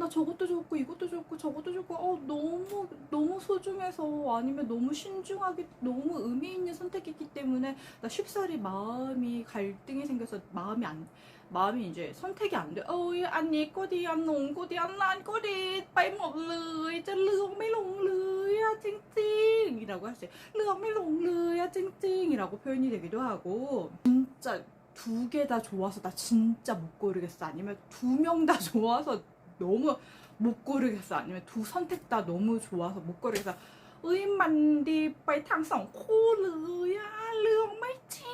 나 저것도 좋고 이것도 좋고 저것도 좋고 어, 너무 너무 소중해서 아니면 너무 신중하게 너무 의미 있는 선택이기 때문에 나 쉽사리 마음이 갈등이 생겨서 마음이 안 마음이 이제 선택이 안 돼. 어이 아니, 꼬디, 안 농, 꼬디, 안 난, 꼬디, 빨리 먹을래, 저, 르옹, 메롱, 르야, 찡찡. 이라고 하시. 르옹, 메롱, 르야, 찡찡. 이라고 표현이 되기도 하고. 진짜 두 개 다 좋아서 나 진짜 못 고르겠어. 아니면 두 명 다 좋아서 너무 못 고르겠어 아니면 두 선택 다 너무 좋아서 못 고르겠어 의만디 빨탕성 코르야 르마이칭.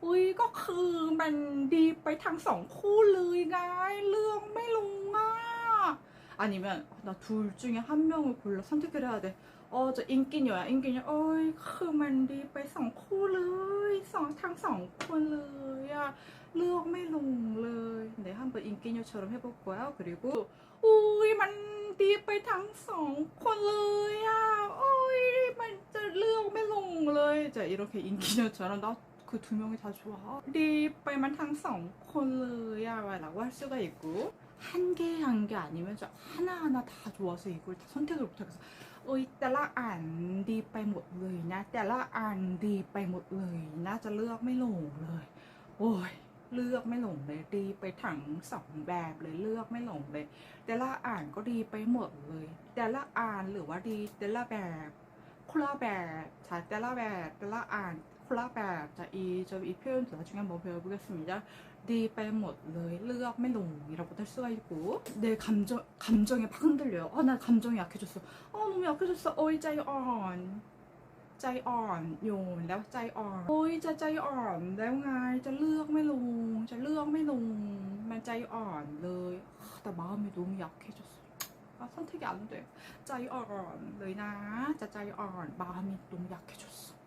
의거 그만디 빨탕성 코르이가 르마이롱아. 아니면 나 둘 중에 한 명을 골라 선택을 해야 돼 어 저 인기녀야 인기녀. 어이 그만디 빨성 코르이, 성, 탕성 코르야 르마이롱 르 네, 한번 인기녀처럼 해볼 거야. 그리고 ทั้งสองคนเลยอะโอ้ยมันจะเลือกไม่ลงเลย 자, 이렇게 인기녀처럼 나 그 두 명이 다 좋아. ดีไปมันทั้งสองคนเลยอะ라고 할 수가 있고 한 개 한 개 아니면 저 하나하나 다 좋아서 이걸 다 선택을 못하겠어. เอ้ยแต่ละอ่านดีไปหมดเลยนะ แต่ละอ่านดีไปหมดเลยนะจะเลือกไม่ลงเลย โอ้ย เลือกไม่หลงเลยดีไปถังสองแบบเลยเลือกไม่หลงเลย แต่ละอ่านก็ดีไปหมดเลย แต่ละอ่านหรือว่าดีแต่ละแบบคุณละแบบใช่แต่ละแบบแต่ละอ่านคุณละแบบจะอีจะอีเพื่อนถือว่าช่วยงานบอกเพื่อนก็สมิจะดีไปหมดเลยเลือกไม่ลงเราก็ต้องช่วยกูเดี๋ยวคำจงคำจงเนี่ยพังเดือดอ๋อนั่นคำจงอยากขึ้นสุดอ๋อหนูอยากขึ้นสุดโอ้ยใจอ่อนใจอ่อนอยู่แล้วใจอ่อนโอ้ยจะใจอ่อนแล้วไงจะเลือก 수영 매롱 말자이 안 를. 나 마음이 너무 약해졌 어. 아 선택이 안 돼. 짜이 안. 레이나 짜짜이 안. 마음이 너무 약해졌 어.